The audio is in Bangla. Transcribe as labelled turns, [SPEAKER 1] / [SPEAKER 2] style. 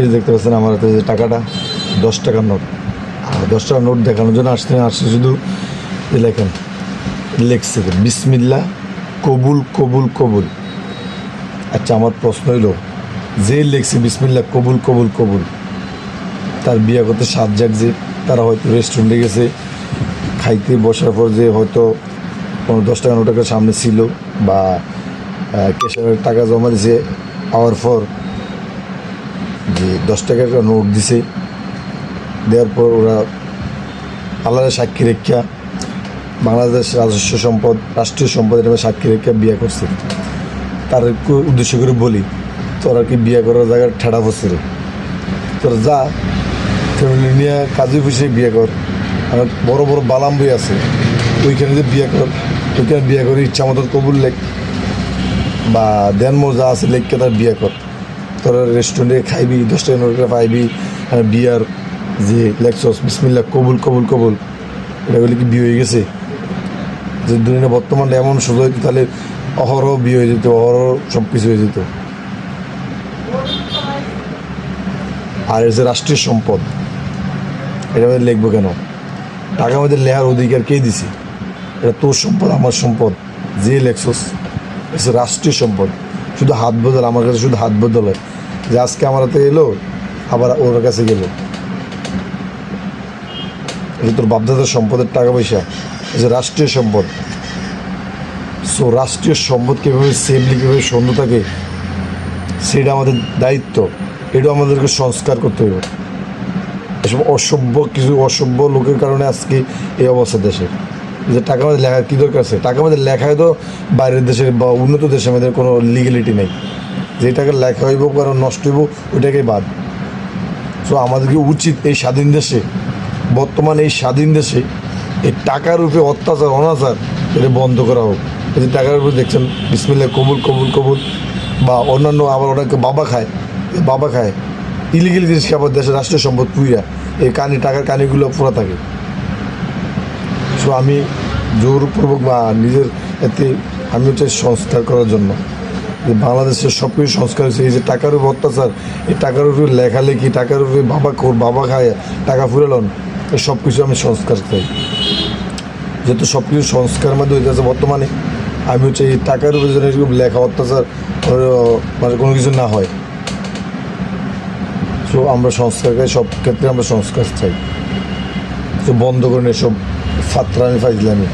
[SPEAKER 1] এই দেখতে পাচ্ছেন আমার হাতে যে টাকাটা, দশ টাকার নোট। আর দশ টাকার নোট দেখানোর জন্য আসতে আসছে শুধু লেখেন, লেখছে বিসমিল্লা কবুল কবুল কবুল। আচ্ছা আমার প্রশ্ন হইল, যে লেখছে বিসমিল্লা কবুল কবুল কবুল, তার বিয়ে করতে সাত যে তারা হয়তো রেস্টুরেন্টে গেছে, খাইতে বসার পর যে হয়তো কোনো দশ টাকা নোটাকার সামনে ছিল বা ক্যাশারের টাকা জমা দিয়েছে পাওয়ার পর যে দশ টাকার একটা নোট দিছে। দেওয়ার পর ওরা আল্লাহর সাক্ষী রেখা, বাংলাদেশ রাজস্ব সম্পদ, রাষ্ট্রীয় সম্পদ এটা সাক্ষী রেখা বিয়ে করছে। তার উদ্দেশ্য করে বলি, তোরা কি বিয়ে করার জায়গায় ঠেড়া বসছে তোরা যা, ফ্যামিলি নিয়ে কাজে বসে বিয়ে কর। আর বড় বড় বালাম বই আছে, ওইখানে যে বিয়ে কর, ওইখানে বিয়ে করে ইচ্ছা মতো কবুল লেখ। বা দেন যা আছে, লেখকে তার বিয়ে কর। তোরা রেস্টুরেন্টে খাইবি, দশ টাকা পাইবি, আর বিয়ার যে লেখছস বিসমিল্লা কবুল কবুল কবুল। এটা বলে কি বিয়ে হয়ে গেছে? যে দুনিয়া বর্তমানে এমন সুযোগ হইতো তাহলে অহরহ বিয়ে হয়ে যেত, অহরহ সব কিছু হয়ে যেত। আর এসে রাষ্ট্রীয় সম্পদ, এটা আমাদের লিখব কেন? টাকা আমাদের লেহার অধিকার কে দিছে? এটা তোর সম্পদ, আমার সম্পদ। যে লেখছস রাষ্ট্রীয় সম্পদ। শুধু হাত বদল, আমার কাছে শুধু হাত বদল হয়। যে আজকে আমার হাতে এলো, আবার ওর কাছে গেল। এটা তোর বাপদাদার সম্পদের টাকা পয়সা যে রাষ্ট্রীয় সম্পদ। সো রাষ্ট্রীয় সম্পদ কীভাবে সেফলি কীভাবে সুন্দর থাকে, সেটা আমাদের দায়িত্ব। এটা আমাদেরকে সংস্কার করতে হবে। এসব অসভ্য কিছু অসভ্য লোকের কারণে আজকে এই অবস্থা দেশের যে টাকা আমাদের লেখার কী দরকার আছে? টাকা আমাদের লেখায় তো বাইরের দেশের বা উন্নত দেশে আমাদের কোনো লিগ্যালিটি নেই। যে টাকা লেখা হইব কারণ নষ্ট হইব, ওইটাকেই বাদ। সো আমাদেরকে উচিত এই স্বাধীন দেশে, বর্তমান এই স্বাধীন দেশে এই টাকার উপরে অত্যাচার, অনাচার এটা বন্ধ করা হোক। এই টাকার উপরে দেখছেন বিসমিল্লা কবুল কবুল কবুল, বা অন্যান্য আবার অনেকে বাবা খায় বাবা খায়। ইলিগেল জিনিস আবার দেশের রাষ্ট্রীয় সম্পদ পুইরা, এই কানি, টাকার কানিগুলো পুরা থাকে। সো আমি জোরপূর্বক বা নিজের এতে, আমি হচ্ছে সংস্কার করার জন্য যে বাংলাদেশের সব কিছু সংস্কার হয়েছে, এই যে টাকার উপর অত্যাচার, এই টাকার উপরে লেখালেখি, টাকার উপরে বাবা খোর, বাবা খায়, টাকা ফুরালন এই সব কিছু আমি সংস্কার চাই। যেহেতু সব কিছু সংস্কার মধ্যে হয়ে যাচ্ছে বর্তমানে, আমি হচ্ছে এই টাকার উপরে যেন এরকম লেখা, অত্যাচার মানে কোনো কিছু না হয়। সো আমরা সংস্কার চাই, সব ক্ষেত্রে আমরা সংস্কার চাই। তো বন্ধ করুন এসব ফাতরামি ফাইজলামি।